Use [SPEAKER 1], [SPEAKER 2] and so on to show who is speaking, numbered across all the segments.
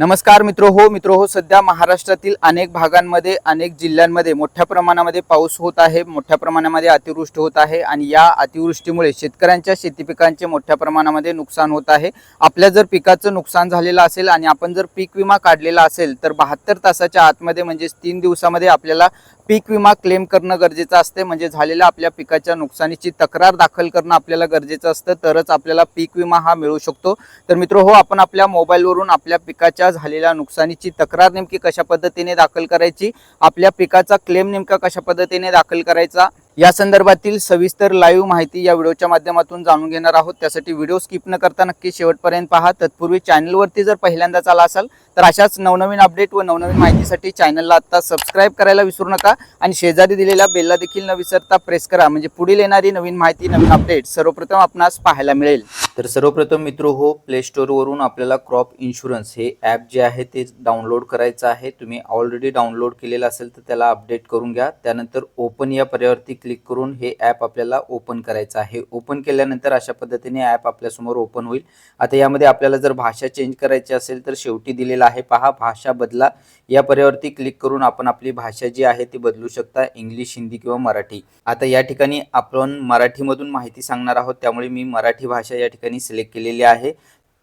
[SPEAKER 1] नमस्कार मित्र हो मित्र हो सध्या महाराष्ट्रातील अनेक भागांमध्ये अनेक जिल्ह्यांमध्ये मोठ्या प्रमाणामध्ये पाऊस होत आहे मोठ्या प्रमाणामध्ये अतिवृष्टी होत आहे आणि या अतिवृष्टीमुळे शेतकऱ्यांच्या शेती पिकांचे मोठ्या प्रमाणामध्ये नुकसान होत आहे. आपल्या जर पिकाचं नुकसान झालेलं असेल आणि आपण जर पीक विमा काढलेला असेल तर बहात्तर तासाच्या आतमध्ये म्हणजेच तीन दिवसामध्ये आपल्याला पीक विमा क्लेम करणं गरजेचं असते. म्हणजे झालेल्या आपल्या पिकाच्या नुकसानीची तक्रार दाखल करणं आपल्याला गरजेचं असतं. तरच आपल्याला पीक विमा हा मिळू शकतो. तर मित्र हो आपण आपल्या मोबाईलवरून आपल्या पिकाच्या झालेल्या नुकसानीची तक्रार नेमकी कशा पद्धतीने दाखल करायची आपल्या पिकाचा क्लेम नेमका कशा पद्धतीने दाखल करायचा या संदर्भातील सविस्तर लाईव्ह माहिती या व्हिडिओच्या माध्यमातून जाणून घेणार आहोत. त्यासाठी व्हिडिओ स्किप न करता नक्की शेवटपर्यंत पहा. तत्पूर्वी चॅनलवरती जर पहिल्यांदाच आला असाल तर अशाच नवनवीन अपडेट व नवनवीन माहितीसाठी चॅनलला आता सबस्क्राईब करायला विसरू नका आणि शेजारी दिलेल्या बेलला देखील न विसरता प्रेस करा. म्हणजे पुढील येणारी नवीन माहिती नवीन अपडेट सर्वप्रथम आपणास पाहायला मिळेल. तर सर्वप्रथम मित्र हो प्ले स्टोअरवरून आपल्याला क्रॉप इन्शुरन्स हे ॲप जे आहे ते डाउनलोड करायचं आहे. तुम्ही ऑलरेडी डाउनलोड केलेलं असेल तर त्याला अपडेट करून घ्या. त्यानंतर ओपन या पर्यावरती क्लिक करून हे ॲप आपल्याला ओपन करायचं आहे. ओपन केल्यानंतर अशा पद्धतीने ॲप आपल्यासमोर ओपन होईल. आता यामध्ये आपल्याला जर भाषा चेंज करायची असेल तर शेवटी दिलेला आहे पहा भाषा बदला. या पर्यावरती क्लिक करून आपण आपली भाषा जी आहे ती बदलू शकता. इंग्लिश हिंदी किंवा मराठी. आता या ठिकाणी आपण मराठीमधून माहिती सांगणार आहोत. त्यामुळे मी मराठी भाषा या ठिकाणी सिलेक्ट केलेली आहे.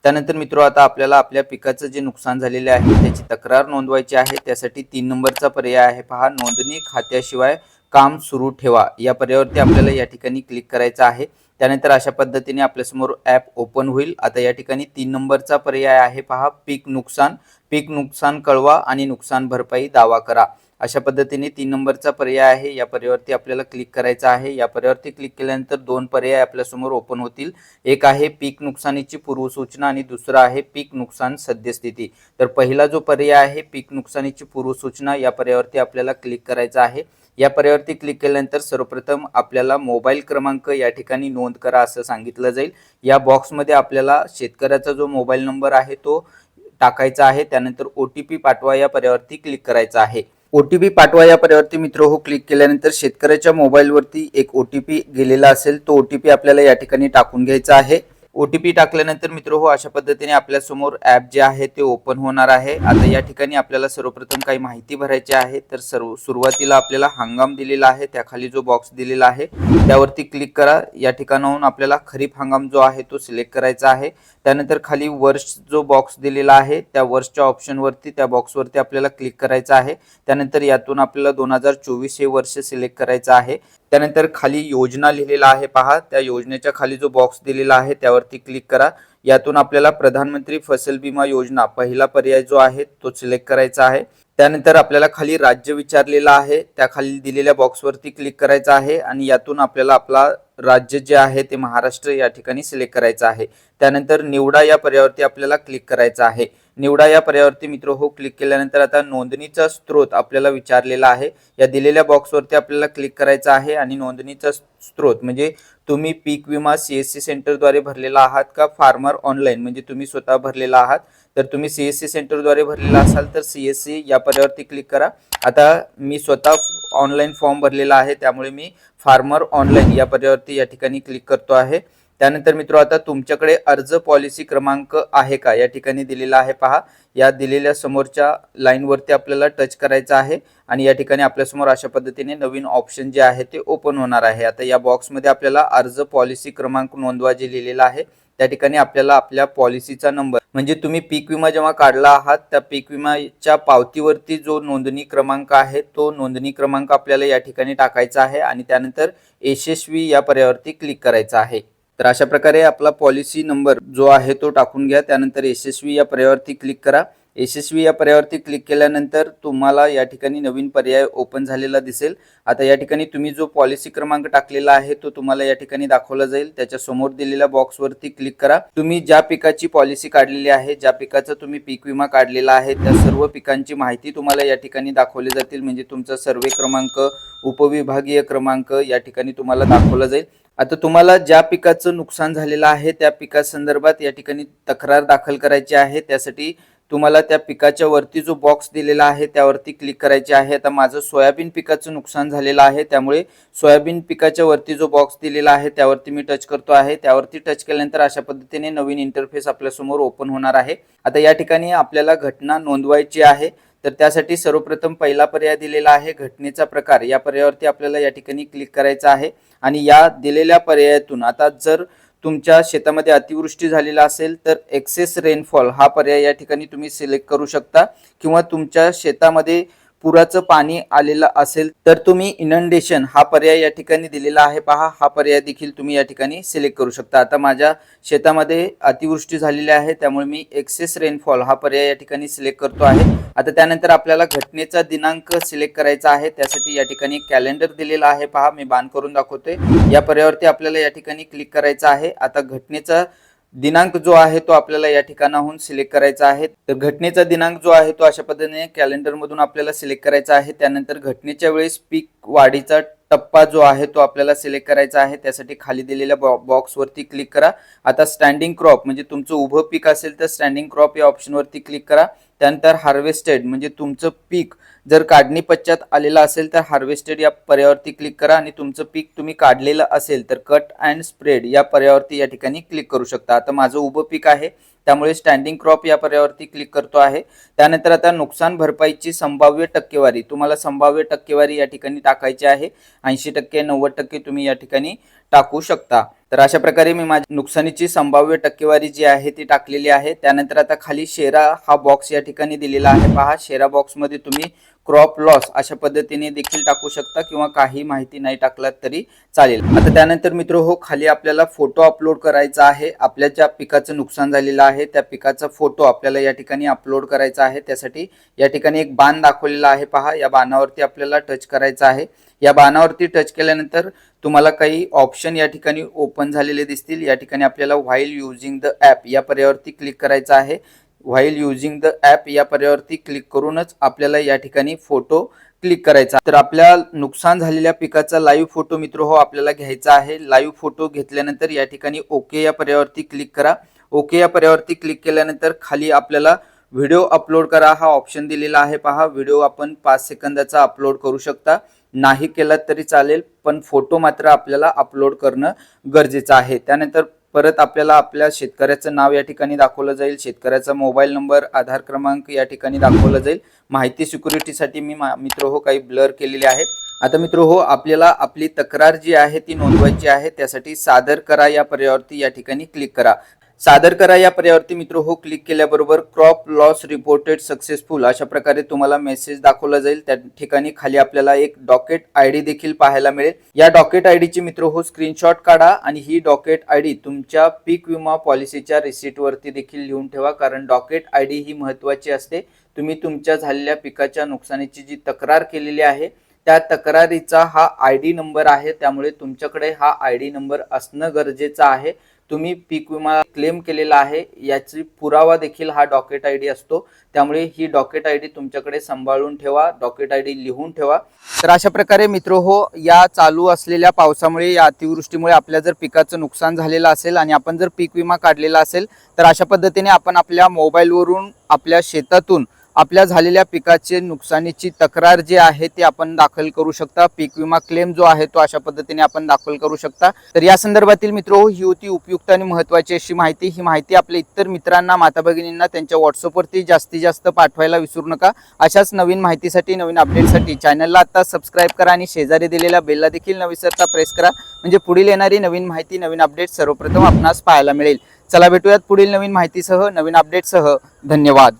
[SPEAKER 1] त्यानंतर मित्र आता आपल्याला आपल्या पिकाचं जे नुकसान झालेले आहे त्याची तक्रार नोंदवायची आहे. त्यासाठी तीन नंबरचा पर्याय आहे पहा. नोंदणी खात्याशिवाय काम सुरू ठेवा. या पर्यायावरती आपल्याला या ठिकाणी क्लिक करायचं आहे. त्यानंतर अशा पद्धतीने आपल्यासमोर ॲप ओपन होईल. आता या ठिकाणी तीन नंबरचा पर्याय आहे पहा. पीक नुकसान. पीक नुकसान कळवा आणि नुकसान भरपाई दावा करा. अशा पद्धतीने तीन नंबरचा पर्याय आहे. या पर्यायावरती आपल्याला क्लिक करायचा आहे. या पर्यायावरती क्लिक केल्यानंतर दोन पर्याय आपल्यासमोर ओपन होतील. एक आहे पीक नुकसानीची पूर्वसूचना आणि दुसरा आहे पीक नुकसान सद्यस्थिती. तर पहिला जो पर्याय आहे पीक नुकसानीची पूर्वसूचना या पर्यायावरती आपल्याला क्लिक करायचा आहे. या पर्यायावरती क्लिक केल्यानंतर सर्वप्रथम आपल्याला मोबाईल क्रमांक या ठिकाणी नोंद करा असं सांगितलं जाईल. या बॉक्समध्ये आपल्याला शेतकऱ्याचा जो मोबाईल नंबर आहे तो टाकायचा आहे. त्यानंतर ओ टी पी पाठवा. या पर्यावरती क्लिक करायचा आहे. ओ टी पी पाठवा या पर्यावरती मित्र. हो क्लिक केल्यानंतर शेतकऱ्याच्या मोबाईलवरती एक ओ टी पी गेलेला असेल. तो ओ टी पी आपल्याला या ठिकाणी टाकून घ्यायचा आहे. ओ टी पी टाकल्यानंतर मित्र हो अशा पद्धतीने आपल्यासमोर ॲप जे आहे ते ओपन होणार आहे. आता या ठिकाणी आपल्याला सर्वप्रथम काही माहिती भरायची आहे तर सर्व सुरुवातीला आपल्याला हंगाम दिलेला आहे त्याखाली जो बॉक्स दिलेला आहे त्यावरती क्लिक करा. या ठिकाणाहून आपल्याला खरीप हंगाम जो आहे तो सिलेक्ट करायचा आहे. त्यानंतर खाली वर्ष जो बॉक्स दिलेला आहे त्या वर्षच्या ऑप्शनवरती त्या बॉक्सवरती आपल्याला क्लिक करायचं आहे. त्यानंतर यातून आपल्याला दोन हजार चोवीस हे वर्ष सिलेक्ट करायचं आहे. त्यानंतर खाली योजना लिहिलेला आहे पहा. त्या योजनेच्या खाली जो बॉक्स दिलेला आहे त्यावर त्यावरती क्लिक करा. यातून आपल्याला प्रधानमंत्री फसल विमा योजना पहिला पर्याय जो आहे तो सिलेक्ट करायचा आहे. त्यानंतर आपल्याला खाली राज्य विचारलेलं आहे. त्या खाली दिलेल्या बॉक्सवरती क्लिक करायचं आहे आणि यातून आपल्याला आपला राज्य जे आहे ते महाराष्ट्र या ठिकाणी सिलेक्ट करायचं आहे. त्यानंतर निवडा या पर्यावरती आपल्याला क्लिक करायचं आहे. निवडा या पर्यावरती मित्र हो क्लिक केल्यानंतर आता नोंदणीचा स्त्रोत आपल्याला विचारलेला आहे. या दिलेल्या बॉक्सवरती आपल्याला क्लिक करायचं आहे आणि नोंदणीचा स्त्रोत म्हणजे तुम्ही पीक विमा सी एस सी सेंटरद्वारे भरलेला आहात का फार्मर ऑनलाईन? म्हणजे तुम्ही स्वतः भरलेला आहात. तर तुम्ही सी एस सी सेंटरद्वारे भरलेला असाल तर सी एस सी या पर्यावरती क्लिक करा. आता मी स्वतः ऑनलाईन फॉर्म भरलेला आहे. त्यामुळे मी फार्मर ऑनलाईन या पर्यावरती या ठिकाणी क्लिक करतो आहे. त्यानंतर मित्र आता तुमच्याकडे अर्ज पॉलिसी क्रमांक आहे का? या ठिकाणी दिलेला आहे पहा. या दिलेल्या समोरच्या लाईनवरती आपल्याला टच करायचं आहे आणि या ठिकाणी आपल्यासमोर अशा पद्धतीने नवीन ऑप्शन जे आहे ते ओपन होणार आहे. आता या बॉक्समध्ये आपल्याला अर्ज पॉलिसी क्रमांक नोंदवा जे लिहिलेला आहे त्या ठिकाणी आपल्याला आपल्या पॉलिसीचा नंबर म्हणजे तुम्ही पीक विमा जेव्हा काढला आहात त्या पीक विमाच्या पावतीवरती जो नोंदणी क्रमांक आहे तो नोंदणी क्रमांक आपल्याला या ठिकाणी टाकायचा आहे आणि त्यानंतर यशस्वी या पर्यावरती क्लिक करायचा आहे. तर अशा प्रकारे आपला पॉलिसी नंबर जो आहे तो टाकून घ्या. त्यानंतर यशस्वी या पर्यावरती क्लिक करा. यशस्वी या पर्यावरती क्लिक केल्यानंतर तुम्हाला या ठिकाणी नवीन पर्याय ओपन झालेला दिसेल. आता या ठिकाणी तुम्ही जो पॉलिसी क्रमांक टाकलेला आहे तो तुम्हाला या ठिकाणी दाखवला जाईल. त्याच्यासमोर दिलेल्या बॉक्सवरती क्लिक करा. तुम्ही ज्या पिकाची पॉलिसी काढलेली आहे ज्या पिकाचा तुम्ही पीक विमा काढलेला आहे त्या सर्व पिकांची माहिती तुम्हाला या ठिकाणी दाखवली जातील. म्हणजे तुमचा सर्वे क्रमांक उपविभागीय क्रमांक या ठिकाणी तुम्हाला दाखवला जाईल. आता तुम्हाला ज्या पिकाचं नुकसान झालेलं आहे त्या पिकासंदर्भात या ठिकाणी तक्रार दाखल करायची आहे. त्यासाठी तुम्हाला त्या पिकाच्या वरती जो बॉक्स दिलेला आहे त्यावरती क्लिक करायचे आहे. आता माझं सोयाबीन पिकाचं नुकसान झालेलं आहे त्यामुळे सोयाबीन पिकाच्या वरती जो बॉक्स दिलेला आहे त्यावरती मी टच करतो आहे. त्यावरती टच केल्यानंतर अशा पद्धतीने नवीन इंटरफेस आपल्यासमोर ओपन होणार आहे. आता या ठिकाणी आपल्याला घटना नोंदवायची आहे. तर त्यासाठी सर्वप्रथम पहिला पर्याय दिलेला आहे घटनेचा प्रकार. या पर्यायावरती आपल्याला या ठिकाणी क्लिक करायचं आहे. आणि या दिलेल्या पर्यायातून आता जर तुमच्या शेतामध्ये अतिवृष्टी झालेला असेल तर एक्सेस रेनफॉल हा पर्याय या ठिकाणी तुम्ही सिलेक्ट करू शकता. किंवा तुमच्या शेतामध्ये पुराचं पाणी आलेलं असेल तर तुम्ही इनंडेशन हा पर्याय या ठिकाणी दिलेला आहे पहा. हा पर्याय देखील तुम्ही या ठिकाणी सिलेक्ट करू शकता. आता माझ्या शेतामध्ये अतिवृष्टी झालेली आहे त्यामुळे मी एक्सेस रेनफॉल हा पर्याय या ठिकाणी सिलेक्ट करतो आहे. आता त्यानंतर आपल्याला घटनेचा दिनांक सिलेक्ट करायचा आहे त्यासाठी या ठिकाणी कॅलेंडर दिलेला आहे पहा. मी बाण करून दाखवतोय. या पर्यायावरती आपल्याला या ठिकाणी क्लिक करायचं आहे. आता घटनेचा दिनांक जो आहे तो आपल्याला या ठिकाणाहून सिलेक्ट करायचा आहे. तर घटनेचा दिनांक जो आहे तो अशा पद्धतीने कॅलेंडरमधून आपल्याला सिलेक्ट करायचा आहे. त्यानंतर घटनेच्या वेळेस पीक वाढीचा टप्पा जो आहे तो आपल्याला सिलेक्ट करायचा आहे. त्यासाठी खाली दिलेल्या बॉ बॉक्सवरती क्लिक करा. आता स्टँडिंग क्रॉप म्हणजे तुमचं उभं पीक असेल तर स्टँडिंग क्रॉप या ऑप्शनवरती क्लिक करा. त्यानंतर हार्वेस्टेड म्हणजे तुमचं पीक जर काढणी पश्चात आलेलं असेल तर हार्वेस्टेड या पर्यावरती क्लिक करा आणि तुमचं पीक तुम्ही काढलेलं असेल तर कट अँड स्प्रेड या पर्यावरती या ठिकाणी क्लिक करू शकता. आता माझं उभं पीक आहे त्यामुळे स्टँडिंग क्रॉप या पर्यावरती क्लिक करतो आहे. त्यानंतर आता नुकसान भरपाईची संभाव्य टक्केवारी तुम्हाला संभाव्य टक्केवारी या ठिकाणी टाकायची आहे. ऐंशी टक्के नव्वद टक्के तुम्ही या ठिकाणी टाकू शकता. तर अशा प्रकारे मी माझी नुकसानीची संभाव्य टक्केवारी जी आहे ती टाकलेली आहे. त्यानंतर आता खाली शेरा हा बॉक्स या ठिकाणी दिलेला आहे. पहा शेरा बॉक्समध्ये तुम्ही क्रॉप लॉस अशा पद्धतीने देखील टाकू शकता किंवा काही माहिती नाही टाकलात तरी चालेल. आता त्यानंतर मित्र हो खाली आपल्याला फोटो अपलोड करायचा आहे. आपल्या ज्या पिकाचं नुकसान झालेलं आहे त्या पिकाचा फोटो आपल्याला या ठिकाणी अपलोड करायचा आहे. त्यासाठी या ठिकाणी एक बाण दाखवलेला आहे. पहा या बाणावरती आपल्याला टच करायचा आहे. या बाणावरती टच केल्यानंतर तुम्हाला काही ऑप्शन या ठिकाणी ओपन झालेले दिसतील. या ठिकाणी आपल्याला व्हाईल युझिंग द ॲप या पर्यावरती क्लिक करायचं आहे. व्हाईल युझिंग द ॲप या पर्यावरती क्लिक करूनच आपल्याला या ठिकाणी फोटो क्लिक करायचा तर आपल्या नुकसान झालेल्या पिकाचा लाईव्ह फोटो मित्र हो आपल्याला घ्यायचा आहे. लाईव्ह फोटो घेतल्यानंतर या ठिकाणी ओके या पर्यावरती क्लिक करा. ओके या पर्यावरती क्लिक केल्यानंतर खाली आपल्याला व्हिडिओ अपलोड करा. हा ऑप्शन दिलेला आहे पहा. व्हिडिओ आपण पाच सेकंदाचा अपलोड करू शकता. नाही केला तरी चालेल पण फोटो मात्र आपल्याला अपलोड करणं गरजेचं आहे. त्यानंतर परत आपल्याला आपल्या शेतकऱ्याचं नाव या ठिकाणी दाखवलं जाईल. शेतकऱ्याचा मोबाईल नंबर आधार क्रमांक या ठिकाणी दाखवलं जाईल. माहिती सिक्युरिटीसाठी मी मा- मित्र हो काही ब्लर केलेले आहे आता मित्र हो आपल्याला आपली तक्रार जी आहे ती नोंदवायची आहे. त्यासाठी सादर करा या पर्यावरती या ठिकाणी क्लिक करा. सादर करा या पर्यावरती मित्र. हो क्लिक केल्याबरोबर क्रॉप लॉस रिपोर्टेड सक्सेसफुल अशा प्रकारे तुम्हाला मेसेज दाखवला जाईल. त्या ठिकाणी खाली आपल्याला एक डॉकेट आय डी देखील पाहायला मिळेल. या डॉकेट आय डीची मित्र हो स्क्रीनशॉट काढा आणि ही डॉकेट आय डी तुमच्या पीक विमा पॉलिसीच्या रिसिटवरती देखील लिहून ठेवा. कारण डॉकेट आय डी ही महत्वाची असते. तुम्ही तुमच्या झालेल्या पिकाच्या नुकसानीची जी तक्रार केलेली आहे त्या तक्रारीचा हा आय डी नंबर आहे त्यामुळे तुमच्याकडे हा आय डी नंबर असणं गरजेचं आहे. तुम्ही पीक विमा क्लेम केलेला आहे याची पुरावा देखील हा डॉकेट आय डी असतो. त्यामुळे ही डॉकेट आय डी तुमच्याकडे सांभाळून ठेवा डॉकेट आय डी लिहून ठेवा. तर अशा प्रकारे मित्र हो या चालू असलेल्या पावसामुळे या अतिवृष्टीमुळे आपल्या जर पिकाचं नुकसान झालेलं असेल आणि आपण जर पीक विमा काढलेला असेल तर अशा पद्धतीने आपण आपल्या मोबाईलवरून आपल्या शेतातून आपल्या झालेल्या पिकाचे नुकसानीची तक्रार जी आहे ती आपण दाखल करू शकता. पीक विमा क्लेम जो आहे तो अशा पद्धतीने आपण दाखल करू शकता. तर या संदर्भातील मित्र ही होती उपयुक्त आणि महत्वाची अशी माहिती. ही माहिती आपल्या इतर मित्रांना माता भगिनींना त्यांच्या व्हॉट्सअपवरती जास्तीत जास्त पाठवायला विसरू नका. अशाच नवीन माहितीसाठी नवीन अपडेटसाठी चॅनलला आता सबस्क्राईब करा आणि शेजारी दिलेल्या बेलला देखील न विसरता प्रेस करा. म्हणजे पुढील येणारी नवीन माहिती नवीन अपडेट सर्वप्रथम आपणास पाहायला मिळेल. चला भेटूयात पुढील नवीन माहितीसह नवीन अपडेटसह धन्यवाद.